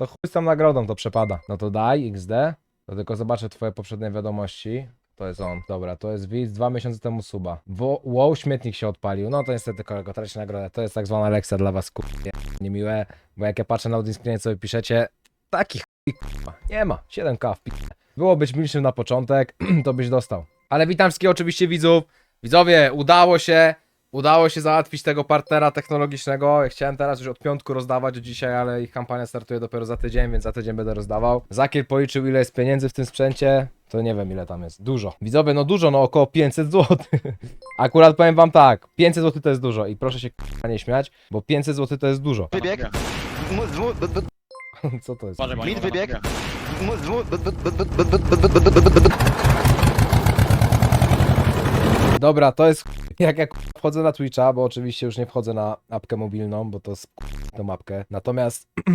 to chuj z tą nagrodą to przepada. No to daj XD. To tylko zobaczę twoje poprzednie wiadomości. To jest on. Dobra, to jest widz dwa miesiące temu suba. Wo wow, śmietnik się odpalił. No to niestety kolego, traci nagrodę. To jest tak zwana lekcja dla was, kurwa, niemiłe. Bo jak ja patrzę na screenie, co wy piszecie, taki chuj, kurwa. Nie ma. 7k w. Było być milszym na początek, to byś dostał. Ale witam wszystkich oczywiście widzów. Widzowie, udało się. Udało się załatwić tego partnera technologicznego. Chciałem teraz już od piątku rozdawać od dzisiaj, ale ich kampania startuje dopiero za tydzień, więc za tydzień będę rozdawał. Zakier policzył ile jest pieniędzy w tym sprzęcie. To nie wiem ile tam jest. Dużo. Widzowie, no dużo, no około 500 zł. Akurat powiem wam tak, 500 zł to jest dużo i proszę się k***a nie śmiać, bo 500 zł to jest dużo. Wybieg. Mu- dwu- b- b- Co to jest? Mid wybieg. Mu- dwu- b- b- b- b- b- b- b- Dobra, to jest jak jak wchodzę na Twitcha, bo oczywiście już nie wchodzę na apkę mobilną, bo to jest tą apkę. Natomiast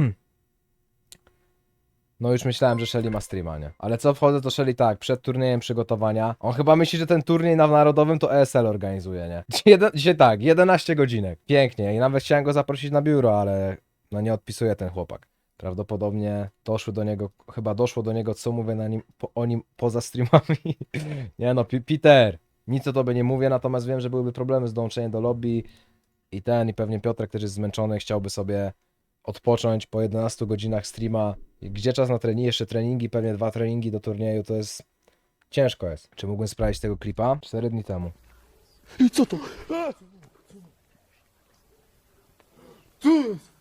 no już myślałem, że Shelly ma streama, nie? Ale co wchodzę, to Shelly tak, przed turniejem przygotowania. On chyba myśli, że ten turniej na narodowym to ESL organizuje, nie? Jeden, dzisiaj tak, 11 godzinek. Pięknie i nawet chciałem go zaprosić na biuro, ale no nie odpisuje ten chłopak. Prawdopodobnie doszły do niego, chyba doszło do niego, co mówię na nim, po, o nim poza streamami. nie no, Peter, nic o tobie nie mówię, natomiast wiem, że byłyby problemy z dołączeniem do lobby i ten, i pewnie Piotrek też jest zmęczony, chciałby sobie odpocząć po 11 godzinach streama. I Gdzie czas na treningi? Jeszcze treningi, pewnie dwa treningi do turnieju, to jest... Ciężko jest. Czy mógłbym sprawdzić tego klipa? 4 dni temu. I co to? A! Co jest?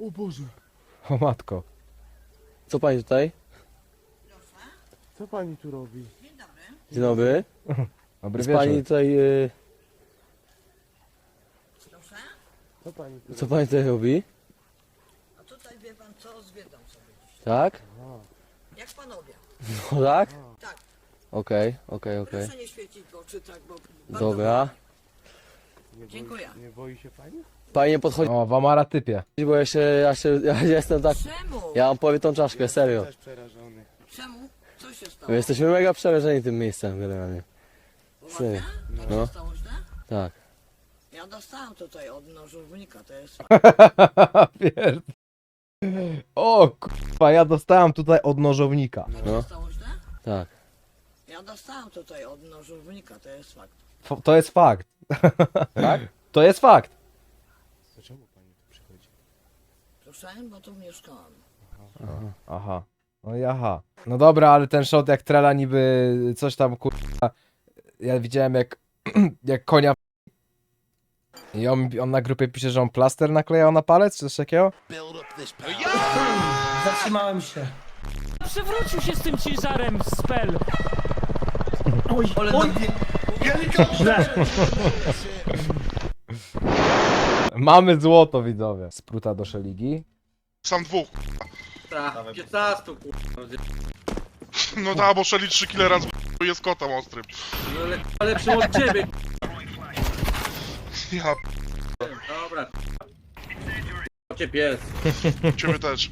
O Boże. O matko. Co pani tutaj? Co pani tu robi? Dzień dobry. Dobry Jest wieczór. pani tutaj. y, Co pani tu Co pani tutaj robi? A tutaj wie pan co, zwiedzam sobie dziś. Tak? Jak panowie. No tak? Tak. Okej, okej, okej. Proszę nie świecić w oczy tak, bo... bardzo Dobra. nie boi, Dziękuję. Nie boi się pani? Pani nie podchodzi, O, Wamara typie. bo ja się, ja się, ja jestem tak. Czemu? Ja mam powie tą czaszkę, serio. Też przerażony. Czemu? Co się stało? My jesteśmy mega przerażeni tym miejscem generalnie. Serio. No. Stało źle? Tak. Ja dostałam tutaj od nożownika, to jest... Pierd... O kurwa, ja dostałem tutaj od nożownika. No. Stało źle? Tak. Ja dostałam tutaj od nożownika, to jest fakt. F- To jest fakt. Tak? To jest fakt. Czemu pani tu przychodzi? Proszę, bo tu mieszkałam. Aha. No i aha. No dobra, ale ten shot jak trela niby coś tam kurwa. Ja widziałem jak, jak konia. I on, on na grupie pisze, że on plaster naklejał na palec, czy coś takiego? Zatrzymałem się. Przewrócił się z tym ciężarem spell. Oj, oj, Mamy złoto, widzowie. Spruta do szeligi. Sam dwóch. Tak, 15 kurwa. No ta, bo szeli 3 killera z jest kotem ostrym. No, ale lepszy od ciebie. Ja Dobra. Cię pies. p- ciebie też.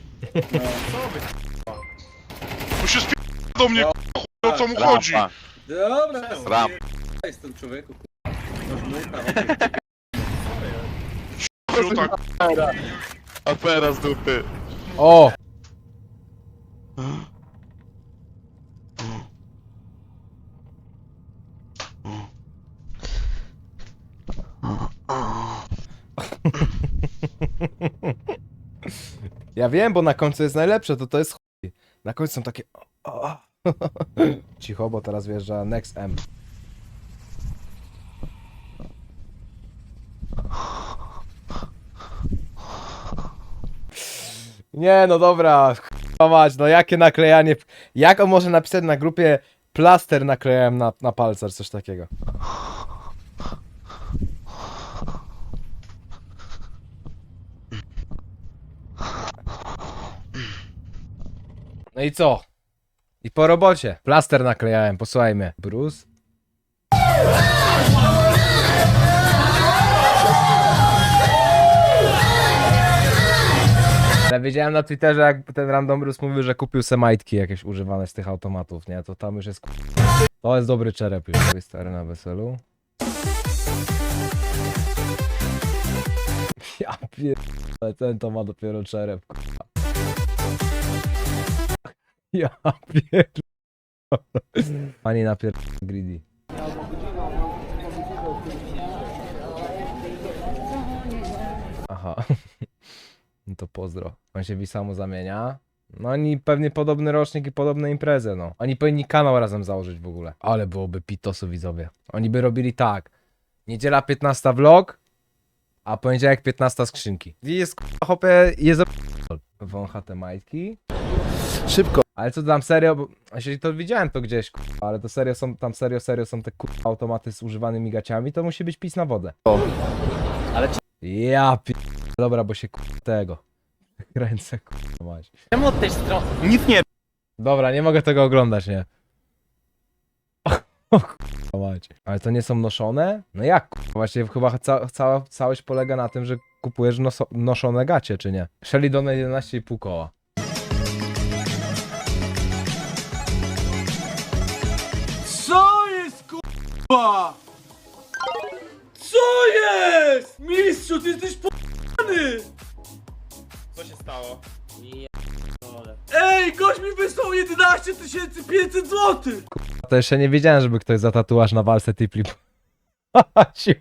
Tu się sp... do mnie, k***a, o co mu chodzi? Dobra. Ram. Jestem człowieku. kurwa. Chuju tak. Afera z dupy. O! Ja wiem, bo na końcu jest najlepsze, to to jest chuj. Na końcu są takie... o, o. Cicho, bo teraz wjeżdża Next M. Nie, no dobra, k***a mać, no jakie naklejanie, jak on może napisać na grupie plaster naklejałem na, na palce, czy coś takiego. No i co? I po robocie. Plaster naklejałem, posłuchaj mnie. Bruce? Ale wiedziałem na Twitterze, jak ten random Bruce mówił, że kupił se majtki jakieś używane z tych automatów, nie? To tam już jest... To jest dobry czerep już. Stary na weselu. Ja pierdolę, ten to ma dopiero czerep, kurwa. Ja pierdolę. Pani napier... greedy. Aha. No to pozdro. On się Wisamu zamienia. No oni pewnie podobny rocznik i podobne imprezy, no. Oni powinni kanał razem założyć w ogóle. Ale byłoby pitosu widzowie. Oni by robili tak. Niedziela 15 vlog, a poniedziałek 15 skrzynki. Jest k***a, hopie, jest wąchate majtki. Szybko. Ale co tam serio, bo jeśli to widziałem to gdzieś, k***a, ale to serio są, tam serio, serio są te k***a, automaty z używanymi gaciami, to musi być pis na wodę. Ale Ja pi... Dobra, bo się k***a tego. Ręce k***a mać. Czemu od tej strony? Nic nie Dobra, nie mogę tego oglądać, nie? O k***a mać. Ale to nie są noszone? No jak k***a? Właśnie chyba ca cała całość polega na tym, że kupujesz noso noszone gacie, czy nie? Shelly na 11,5 koła. Kurwa? Co jest? Mistrzu, ty jesteś p***ny! Co się stało? Ej, gość mi wysłał 11 500 złotych! To jeszcze nie wiedziałem, żeby ktoś za tatuaż na walce tipli płacił.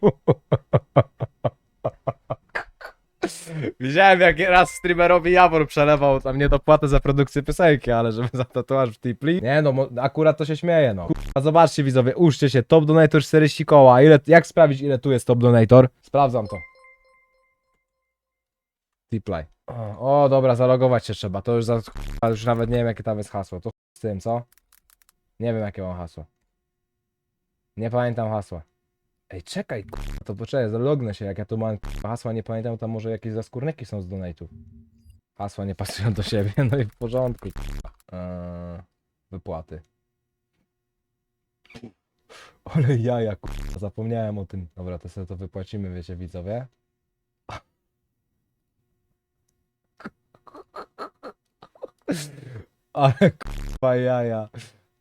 Widziałem jak raz streamerowi Jawor przelewał tam niedopłatę za produkcję piosenki, ale żeby za tatuaż w tipli? Nie no, akurat to się śmieje no. Kurwa, zobaczcie widzowie, uczcie się, top donator 40 koła. Ile, jak sprawdzić ile tu jest top donator? Sprawdzam to. Tiplay. O, o, dobra, zalogować się trzeba, to już za... kurwa, już nawet nie wiem jakie tam jest hasło, to z tym, co? Nie wiem jakie mam hasło. Nie pamiętam hasła. Ej, czekaj, kurwa, to poczekaj, zalognę się, jak ja tu mam hasła, nie pamiętam, to może jakieś zaskórniki są z donate'ów. Hasła nie pasują do siebie, no i w porządku, kurwa. Eee, wypłaty. Ale jaja, kurwa, zapomniałem o tym. Dobra, to sobie to wypłacimy, wiecie, widzowie. Ale kurwa jaja.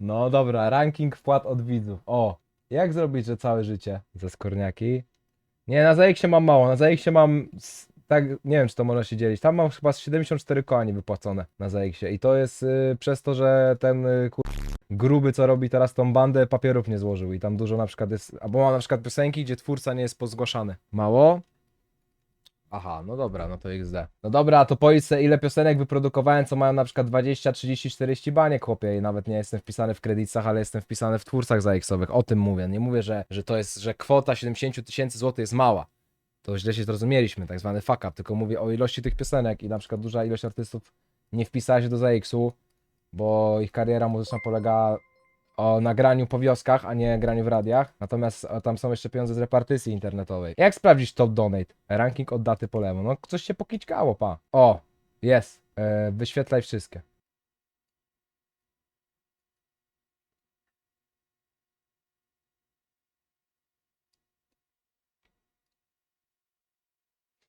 No dobra, ranking wpłat od widzów. O, jak zrobić, że całe życie ze skorniaki? Nie, na ZX mam mało, na ZX mam, tak, nie wiem czy to można się dzielić, tam mam chyba z 74 koła wypłacone na ZX i to jest y, przez to, że ten y, kur... gruby co robi teraz tą bandę papierów nie złożył i tam dużo na przykład jest, albo mam na przykład piosenki, gdzie twórca nie jest pozgłaszany. Mało? Aha, no dobra, no to XD. No dobra, to powiedz ile piosenek wyprodukowałem, co mają na przykład 20, 30, 40 baniek, chłopie, i nawet nie jestem wpisany w kredytach, ale jestem wpisany w twórcach ZX-owych. O tym mówię. Nie mówię, że, że to jest, że kwota 70 tysięcy złotych jest mała. To źle się zrozumieliśmy, tak zwany fuck up, tylko mówię o ilości tych piosenek i na przykład duża ilość artystów nie wpisała się do ZX-u, bo ich kariera muzyczna polega o nagraniu po wioskach, a nie graniu w radiach. Natomiast e, tam są jeszcze pieniądze z repartycji internetowej. Jak sprawdzić top donate? Ranking od daty po lewo. No coś się pokićkało, pa. O, jest. E, wyświetlaj wszystkie.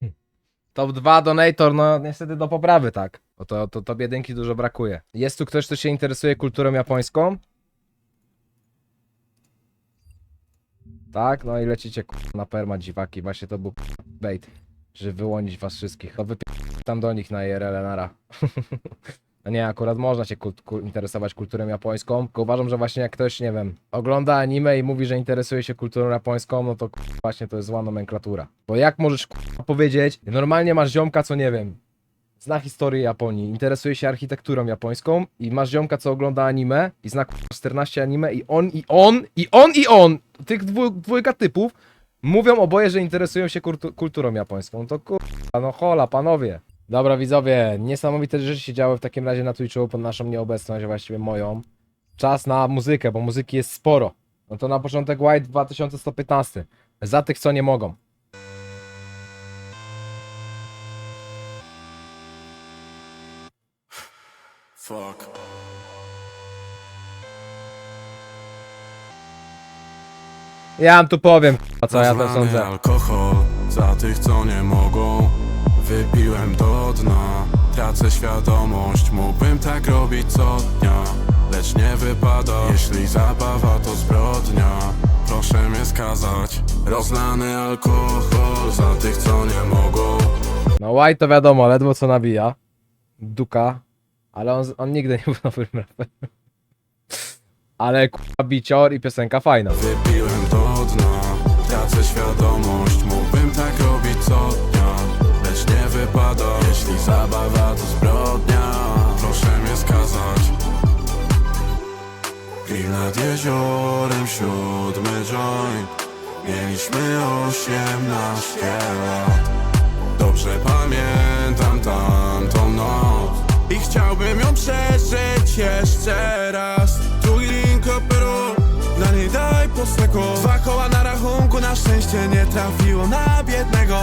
Hm. Top 2 donator, no niestety do poprawy, tak. Bo to, to, to biedynki dużo brakuje. Jest tu ktoś, kto się interesuje kulturą japońską? Tak, no i lecicie na perma dziwaki, właśnie to był bait, żeby wyłonić was wszystkich. No wypi... tam do nich na IRL nara. No nie, akurat można się kult, kul, interesować kulturą japońską, tylko uważam, że właśnie jak ktoś, nie wiem, ogląda anime i mówi, że interesuje się kulturą japońską, no to właśnie to jest zła nomenklatura. Bo jak możesz powiedzieć, normalnie masz ziomka, co nie wiem, zna historię Japonii, interesuje się architekturą japońską i masz ziomka, co ogląda anime i zna k***a, 14 anime i on, i on, i on, i on, tych dwójka typów, mówią oboje, że interesują się kultu, kulturą japońską. To kurwa, no hola, panowie. Dobra, widzowie, niesamowite rzeczy się działy w takim razie na Twitchu pod naszą nieobecność, a właściwie moją. Czas na muzykę, bo muzyki jest sporo. No to na początek White 2115. Za tych, co nie mogą. Ja wam tu powiem, a co ja to Rozlany sądzę. alkohol za tych, co nie mogą. Wypiłem do dna, tracę świadomość. Mógłbym tak robić co dnia, lecz nie wypada. Jeśli zabawa to zbrodnia, proszę mnie skazać. Rozlany alkohol za tych, co nie mogą. No White to wiadomo, ledwo co nabija. Duka. Ale on, on nigdy nie był dobrym raperem. Ale kurwa bicior i piosenka fajna. Wypiłem tracę świadomość. Mógłbym tak robić co dnia Lecz nie wypada. Jeśli zabawa to zbrodnia Proszę mnie skazać. Grill nad jeziorem, siódmy joint. Mieliśmy osiemnaście lat. Dobrze pamiętam tamtą noc. I chciałbym ją przeżyć jeszcze raz. Drugi link pero Dla niej daj prostego Dwa koła Na szczęście nie trafiło na biednego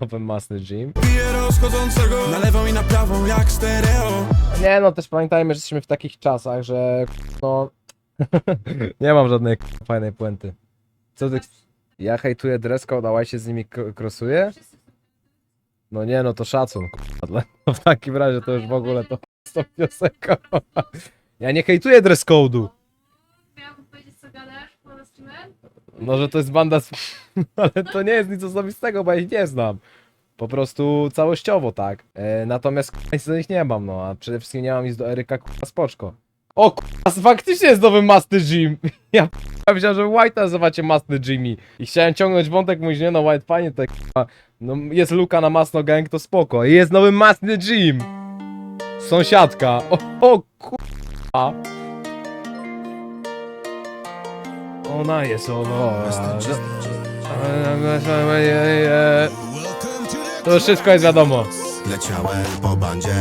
Nowy masny gym. Piję rozchodzącego Na lewą i na prawą jak stereo Nie no, też pamiętajmy, że jesteśmy w takich czasach, że no... nie mam żadnej fajnej puenty. Co ty... Ja hejtuję dress code, a się z nimi krosuje? No nie, no to szacun, k***a. No w takim razie to już w ogóle to z tą piosenką. Ja nie hejtuję dress code'u. Miałam powiedzieć co gadasz po streamer? No, że to jest banda z... Ale to nie jest nic osobistego, bo ja ich nie znam. Po prostu całościowo, tak. E, natomiast nic do nich nie mam, no. A przede wszystkim nie mam nic do Eryka, k***a, spoczko. O k***a, faktycznie jest nowy Master Jim. Ja k***a, myślałem, że White nazywacie Master Jimmy. I chciałem ciągnąć wątek, mówić, nie no, White fajnie to k***a. No, jest luka na Masno Gang, to spoko. I Jest nowy Master Jim. Sąsiadka. O, o k***a. Ona jest ona. To już wszystko jest wiadomo. Leciałem po bandzie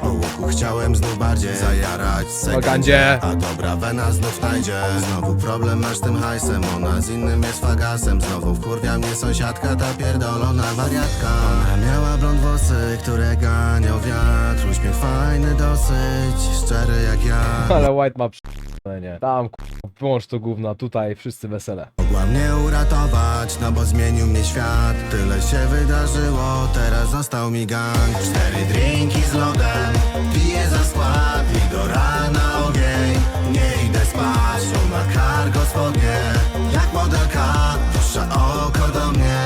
Po łuku chciałem znów bardziej Zajarać Po gandzie. A dobra wena znów najdzie Znowu problem masz z tym hajsem Ona z innym jest fagasem Znowu wkurwia mnie sąsiadka Ta pierdolona wariatka Ona miała blond włosy, które ganiał wiatr Uśmiech fajny dosyć Szczery jak ja Ale White ma nie. Tam k***a, wyłącz to gówno, tutaj wszyscy wesele. Mogła mnie uratować, no bo zmienił mnie świat. Tyle się wydarzyło, teraz został mi gang. Cztery drinki z lodem, piję za skład. I do rana ogień, nie idę spać. Ona cargo spodnie, jak modelka Puszcza oko do mnie,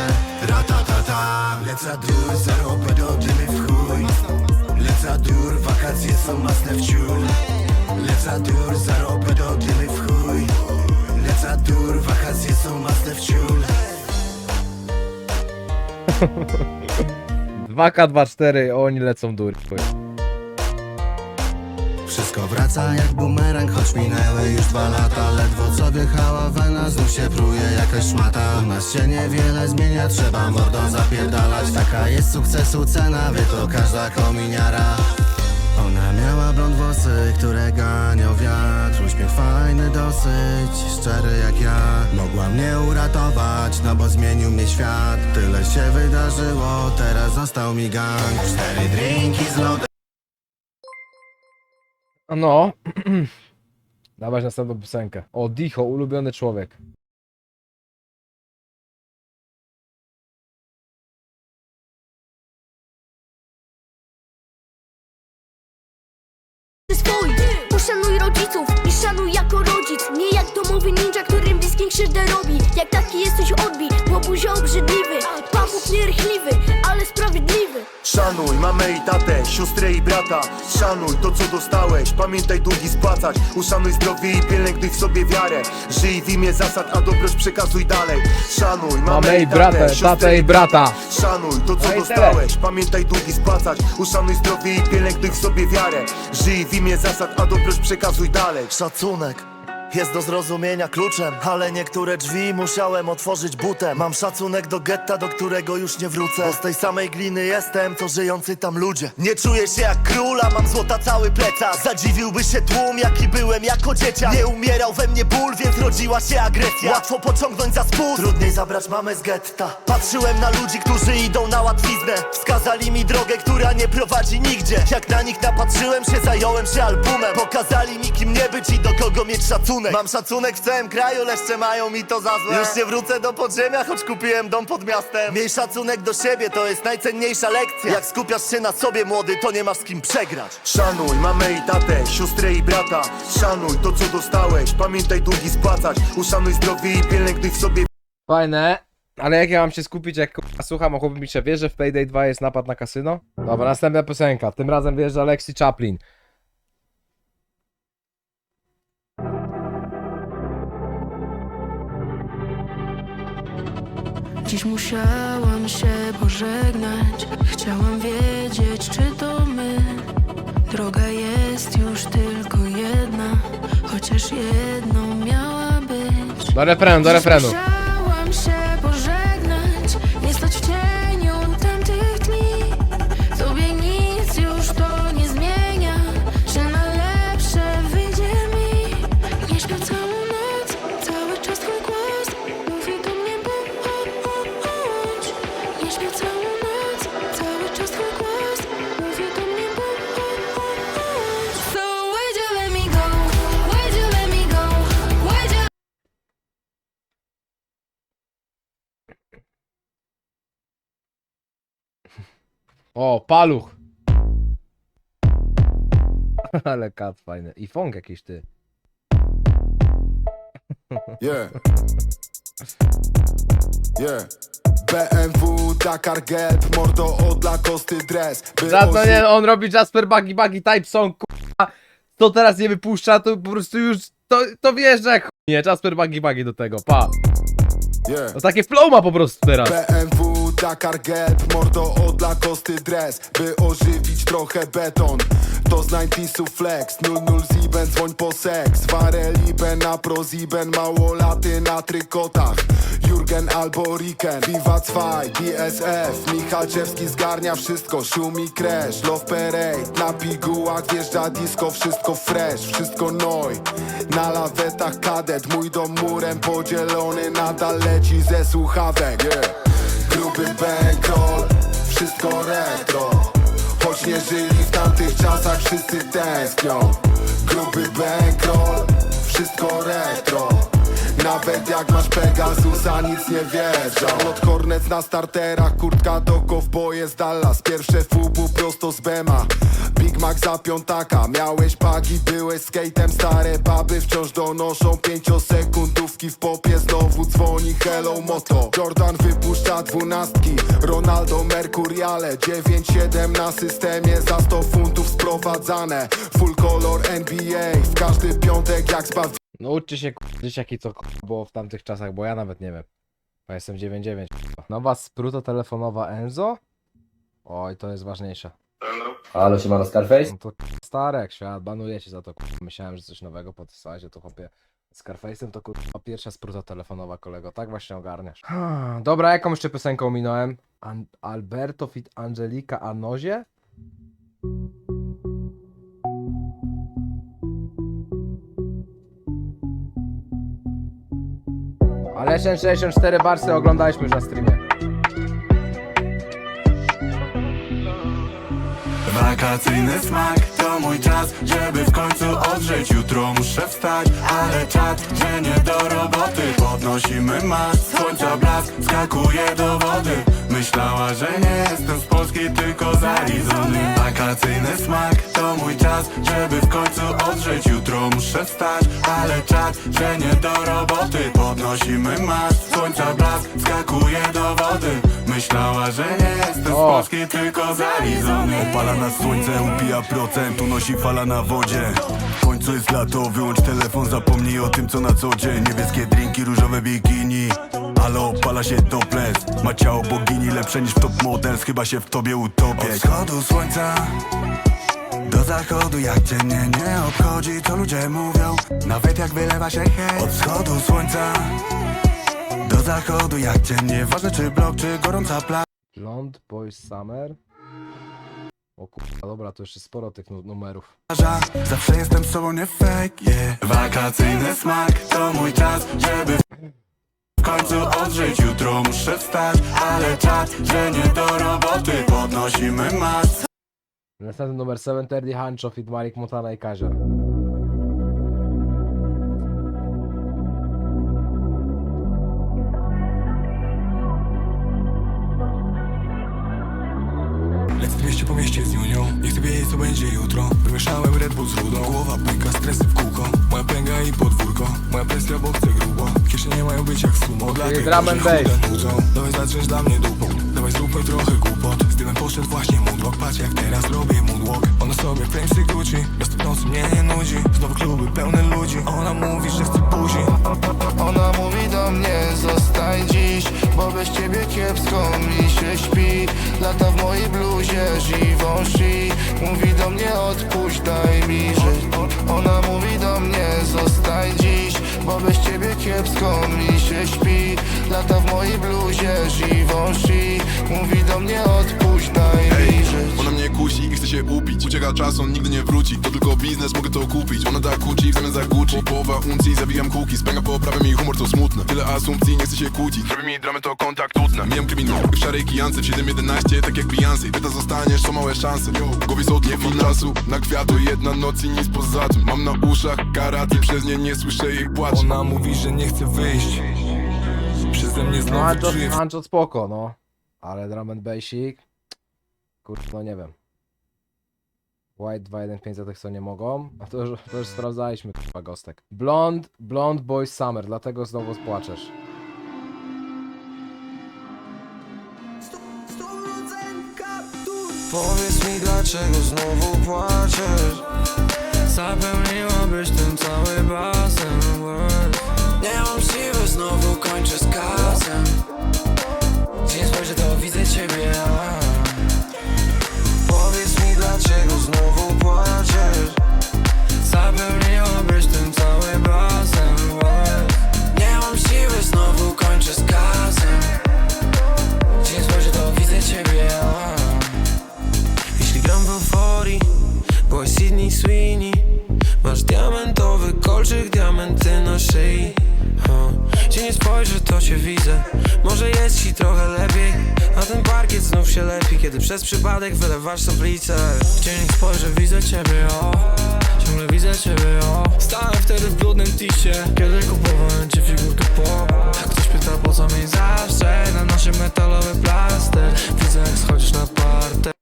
ratatata Leca dur, zarobę do dymy w chuj. Leca dur, wakacje są masne w ciul Leca dur, zarobę do dymy w chuj. Leca dur, wakacje są masne w ciul. 2K24, oni lecą dur. Wszystko wraca jak bumerang, choć minęły już dwa lata. Ledwo co wjechała wena, znów się pruje jakaś szmata. U nas się niewiele zmienia, trzeba mordą zapierdalać. Taka jest sukcesu cena, wie to każda kominiara miała blond włosy, które ganiał wiatr Uśmiech fajny dosyć, szczery jak ja Mogła mnie uratować, no bo zmienił mnie świat Tyle się wydarzyło, teraz został mi gang Cztery drinki z lodem No. Dawać następną piosenkę. O, Dicho, ulubiony człowiek. Uszanuj rodziców i szanuj jako rodzic. Nie jak domowy ninja, którym bliskim krzywdę robi. Jak taki jesteś odbi, łobuzio obrzydliwy nierchliwy, ale sprawiedliwy. Szanuj mamę i tatę, siostrę i brata. Szanuj to co dostałeś, pamiętaj długi spłacać. Uszanuj zdrowie i pielęgnuj w sobie wiarę. Żyj w imię zasad, a dobroć przekazuj dalej. Szanuj Mamy i bratę, tatę i brata. Szanuj to co No dostałeś, pamiętaj długi spłacać. Uszanuj zdrowie i pielęgnuj w sobie wiarę. Żyj w imię zasad, a dobroć przekazuj dalej. Szacunek jest do zrozumienia kluczem Ale niektóre drzwi musiałem otworzyć butem. Mam szacunek do getta, do którego już nie wrócę. Bo z tej samej gliny jestem, co żyjący tam ludzie. Nie czuję się jak króla, mam złota cały plecak. Zadziwiłby się tłum, jaki byłem jako dzieciak. Nie umierał we mnie ból, więc rodziła się agresja. Łatwo pociągnąć za spód, trudniej zabrać mamę z getta. Patrzyłem na ludzi, którzy idą na łatwiznę. Wskazali mi drogę, która nie prowadzi nigdzie. Jak na nich napatrzyłem się, zająłem się albumem. Pokazali mi kim nie być i do kogo mieć szacunek Mam szacunek w całym kraju, leszcze mają mi to za złe Już nie wrócę do podziemia, choć kupiłem dom pod miastem Miej szacunek do siebie, to jest najcenniejsza lekcja Jak skupiasz się na sobie młody, to nie masz z kim przegrać Szanuj mamę i tatę, siostrę i brata Szanuj to co dostałeś, pamiętaj długi spłacać Uszanuj zdrowie i pielęgnuj w sobie Fajne. Ale jak ja mam się skupić, jak k***a, słucham, a chłop mi się wie, że w Payday 2 jest napad na kasyno? Dobra, następna piosenka. Tym razem wjeżdża Lexi Chaplin. Dziś musiałam się pożegnać. Chciałam wiedzieć, czy to my. Droga jest już tylko jedna Chociaż jedną miała być. Do refrenu, do refrenu. Paluch. Ale kat fajny. I fong jakiś ty. Yeah. Yeah. BMW, Dakar Get, mordo od Lakosty dress by Za to ożyć- nie, on robi Jasper Buggy Buggy Type Song, k***a. To teraz nie wypuszcza, to po prostu już, to, to wjeżdża jak Nie, Jasper Buggy Buggy do tego, pa. Yeah. No takie flow ma po prostu teraz. BMW, Dakar Get, mordo od Lakosty dress By ożywić trochę beton. To z 90sów flex 00 Ziben, dzwoń po seks. Wareliben na proziben Małolaty na trykotach. Jurgen albo Riken Viva 2, DSF Michalczewski zgarnia wszystko Szumi crash, love parade Na pigułach wjeżdża disco Wszystko fresh, wszystko noj Na lawetach kadet Mój dom murem podzielony Nadal leci ze słuchawek. Yeah. Gruby bankroll Wszystko retro. Choć nie żyli w tamtych czasach Wszyscy tęsknią. Gruby bankroll nawet jak masz Pegasusa, nic nie wiesz Charlotte Hornets na starterach, kurtka do kowboje z Dallas. Pierwsze fubu prosto z Bema. Big Mac za piątaka. Miałeś pagi, byłeś skatem. Stare baby wciąż donoszą Pięciosekundówki. W popie Znowu dzwoni hello moto. Jordan wypuszcza dwunastki. Ronaldo Mercuriale 9-7 na systemie. Za 100 funtów sprowadzane. Full color NBA W każdy piątek jak zbaw No uczcie się k***a, dzieciaki co k***a, było w tamtych czasach, bo ja nawet nie wiem. Bo jestem 9-9. k***a. Nowa spruta telefonowa Enzo? Oj, to jest ważniejsze. Halo, siemano Scarface? No to k***a, stare jak świat, banujecie za to k***a. Myślałem, że coś nowego po że to chłopie z Carface'em to k***a pierwsza spruta telefonowa kolego, tak właśnie ogarniasz. Hmm, Dobra, jaką jeszcze piosenką minąłem? An Alberto fit Angelika Anozie? Ale 64 barsy oglądaliśmy już na streamie. Wakacyjny smak to mój czas, żeby w końcu odżyć Jutro. Muszę wstać, ale czat, że nie do roboty. Podnosimy masz, słońca blask, skakuje do wody Myślała, że nie jestem z Polski, tylko z Arizony Wakacyjny smak to mój czas, żeby w końcu odżyć Jutro muszę wstać, ale czat, że nie do roboty. Podnosimy masz, słońca blask, skakuje do wody. Myślała, że nie jestem z. Polski, tylko z Arizony Opala na słońce, upija procent, unosi fala na wodzie. W końcu jest lato, wyłącz telefon, zapomnij o tym co na co dzień. Niebieskie drinki, różowe bikini ale opala się topless. Ma ciało bogini lepsze niż top models. Chyba się w tobie utopię. Od wschodu słońca do zachodu jak cię nie, nie obchodzi co ludzie mówią. Nawet jak wylewa się hej. Od wschodu słońca do zachodu jak cię Nieważne czy blok, czy gorąca plaża Blond Boys Summer? O kurwa, dobra, to jeszcze sporo tych nu- numerów. Zawsze jestem sobą, nie fake, yeah. Wakacyjny smak to mój czas, żeby końcu odżyć Jutro muszę wstać, ale czas, że nie do roboty Podnosimy mas Następny numer 730 Hancho fit Malik Montana i Kazior. Mieście z Junią Nie chcę wiedzieć co będzie jutro. Wymieszałem Red Bull z rudą. Głowa pęka, stresy w kółko. Moja pęga i podwórko. Moja presja, bo chcę grubo. Kieszenie mają być jak sumo. Dla tych, którzy chude nudzą. Dawaj zatrzeć dla mnie dupą Zróbmy trochę głupot. Z dymem poszedł właśnie moonwalk Patrz jak teraz robię moonwalk. Ona sobie framesy Gucci Miasto w nocy mnie nie nudzi. Znowu kluby pełne ludzi Ona mówi, że chce buzi. Ona mówi do mnie zostań dziś Bo bez ciebie kiepsko mi się śpi. Lata w mojej bluzie, żywąsi Mówi do mnie odpuść, daj mi żyć. Ona mówi do mnie zostań dziś Bo bez ciebie kiepsko mi się śpi. Lata w mojej bluzie, żywąsi Mówi do mnie odpuść, daj mi żyć. Ona mnie kusi i chce się upić. Ucieka czas, on nigdy nie wróci. To tylko biznes, mogę to kupić. Ona da kuci w zamian za Gucci. Połowa uncji, zabijam kuki. Spęga poprawia mi humor, to smutne. Tyle asumcji, nie chcę się kłócić. Robi mi dramę, to kontakt utnę Mijam kryminał w szarej kijance W 7-11, tak jak Beyoncé. Pyta zostaniesz, są małe szanse. Yo, Głowie są nie finansu Na kwiatu jedna noc i nic poza tym. Mam na uszach karaty, przez nie nie słyszę jej płacz. Ona mówi, że nie chce wyjść. Przeze mnie No Ancho, Ancho spoko, no. Ale drum and basic. Kurde, no nie wiem. White 215 za tych co nie mogą. A to już, to już sprawdzaliśmy, kurwa gostek. Blond, Blond Boy Summer, dlatego znowu spłaczesz. Powiedz mi dlaczego znowu płaczesz Zapełniłabyś ten cały basen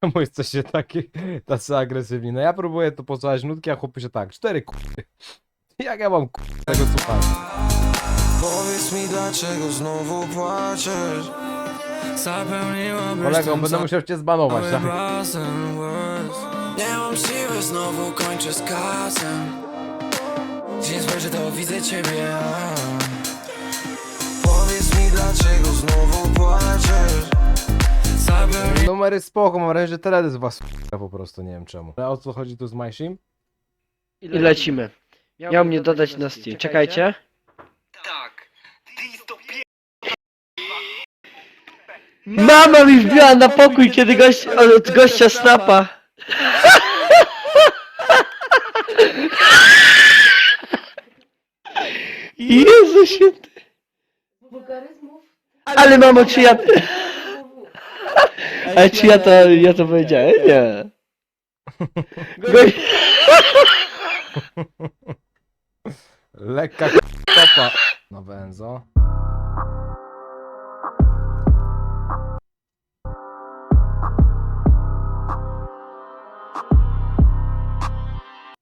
Czemu jesteście taki, tacy agresywni? No ja próbuję to posłuchać nutki, a chłopy się tak, cztery kurwy. Jak ja mam kurwy tego słuchać? Powiedz mi dlaczego znowu płaczesz Zapełniłabyś Kolego, będę musiał cię zbanować, tak? Nie mam siły, znowu kończę z kasem Gdzie spojrzę to widzę ciebie Powiedz mi dlaczego znowu płaczesz Numery spoko, mam wrażenie, że teledysk was po prostu, nie wiem czemu. Ale o co chodzi tu z MyShim? I lecimy. Miał mnie dodać na Steam. Czekajcie. Mama mi wbiła na pokój, kiedy gość, od gościa snapa. Jezu święty. Ale mamo, czy ja... Ale czy ja to, ja to powiedziałem? Nie. Gość... Lekka k***opa. No Benzo.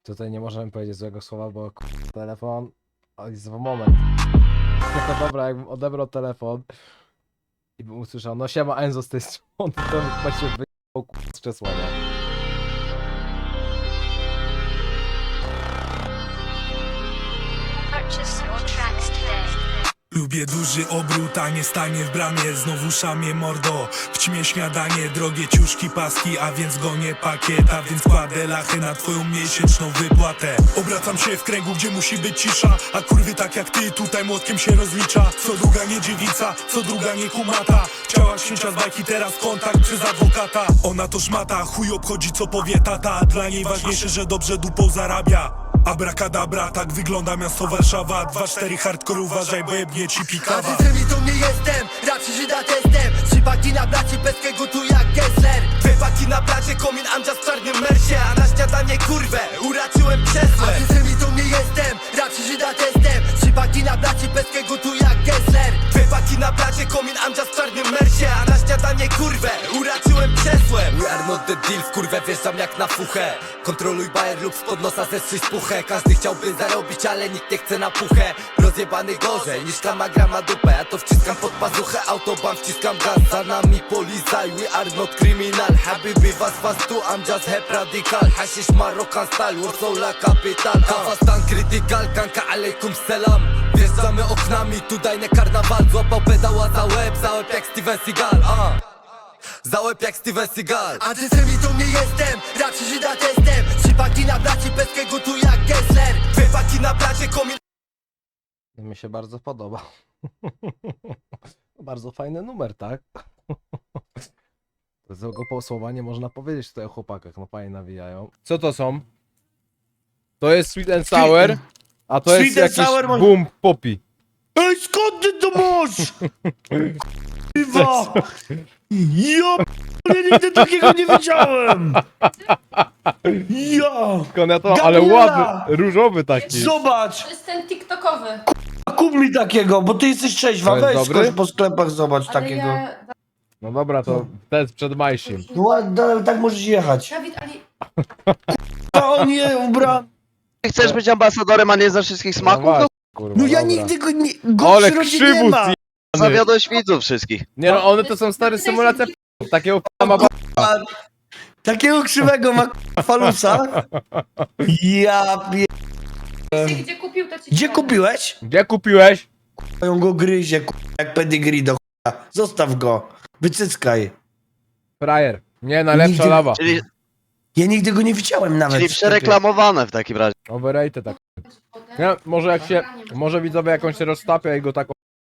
Tutaj nie możemy powiedzieć złego słowa, bo k***, telefon o, jest w moment. Dobra, jakbym odebrał telefon i bym usłyszał, no siema Enzo z tej strony, to chyba się k***, z krzesła, Lubię duży obrót, a nie stanie w bramie. Znowu szamie mordo, w ćmie śniadanie Drogie ciuszki, paski, a więc gonię A więc kładę lachy na twoją miesięczną wypłatę. Obracam się w kręgu, gdzie musi być cisza. A kurwy tak jak ty, tutaj młotkiem się rozlicza. Co druga nie dziewica, co druga nie kumata. Chciała księcia z bajki, teraz kontakt przez adwokata. Ona to szmata, chuj obchodzi co powie tata. Dla niej ważniejsze, że dobrze dupą zarabia Abrakadabra, tak wygląda miasto Warszawa. 2-4 hardcore, uważaj, bo jebnie ci pikawa. Antysemit to nie jestem, raczej Żyda testem. Trzy paki na blacie, peskę gotuję jak Gessler. Dwie paki na blacie, komin Amdzia w czarnym mersie. A na śniadanie kurwę, uraczyłem krzesłem Antysemit to nie jestem, raczej Żyda testem. Trzy paki na blacie, peskę gotuję jak Gessler. Dwie paki na blacie, komin Amdzia w czarnym mersie. A na śniadanie kurwę, uraczyłem krzesłem. We are not the deal, w kurwę wjeżdżam jak na fuchę. Kontroluj bajer lub spod nosa zestrzyj Każdy chciałby zarobić, ale nikt nie chce na puchę. Rozjebany gorzej niż kamagra ma dupę. Ja to wciskam pod pazuchę, autobahn wciskam gaz. Za nami polizaj, we are not criminal Habibi was was tu, I'm just hep radical. Hashish Marokkan style, Warsaw la capital. Kafa stan critical, kanka alaikum selam. Wjeżdżamy oknami, tutaj nie karnawal Złapał pedała za łeb, za łeb jak Steven Seagal a. Za łeb jak Steven Seagal Antysemitą nie jestem, raczej Żyda testem Trzy paki na blacie, peskiego tu jak Gessler Dwie paki na blacie, komin Mi się bardzo podoba. bardzo fajny numer, tak? Złego posłowa nie można powiedzieć tutaj o chłopakach, no fajnie nawijają. Co to są? To jest sweet and sour, a to Sweet jest and jakiś sour może- boom poppy. Ej, skąd ty to masz? Kurwa! Ja nigdy takiego nie widziałem! Ja! Skąd ja to, ale Gabriela! ładny, różowy taki. Zobacz! To jest ten tiktokowy. Kup mi takiego, bo ty jesteś trzeźwa. To jest Weź dobry? skocz po sklepach, zobacz takiego. No dobra, to ten przed majsim. No, ładnie, tak możesz jechać. Dawid, ale... A on je ubra. Chcesz być ambasadorem, a nie znasz wszystkich No smaków? właśnie, No, kurwa, No ja dobra. nigdy go nie... Ale Go w przyrodzie nie ma. Zawiodłeś widzów wszystkich. Nie no, one to są stare symulacje p***ów, takiego p***a ma A, Takiego krzywego ma k***a falusa. Ja pie... Gdzie kupił, to ci Gdzie kupiłeś? Gdzie kupiłeś? On go gryzie, k***a, jak pedigree do k***a. Zostaw go. Wycyckaj. Frajer. Nie, najlepsza Nigdy- lawa. Czyli, Ja nigdy go nie widziałem nawet. czyli przereklamowane w takim razie. Overrated tak. Nie, może jak się, może widzowie jakąś się roztapia i go tak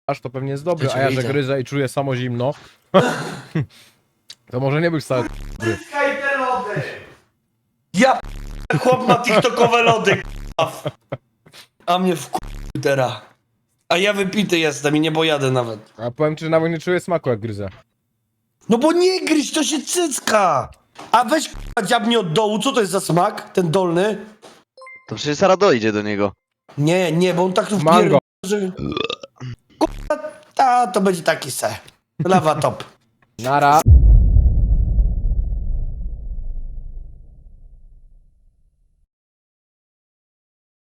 aż to pewnie jest dobry, a ja że Rzeczywiście. gryzę i czuję samo zimno. To może nie być wcale Wycyckaj te lody. Ja p- chłop ma tiktokowe lody, k***a. A mnie w teraz. A ja wypity jestem i nie pojadę nawet. A powiem ci, że nawet nie czuję smaku jak gryzę. No bo nie gryź, to się cycka. A weź k***a dziabnie od dołu, co to jest za smak? Ten dolny? To przecież zaraz dojdzie do niego. Nie, nie, bo on tak tu Mango. wpierdol, że... Ta, to będzie taki se. Lawa top. Nara.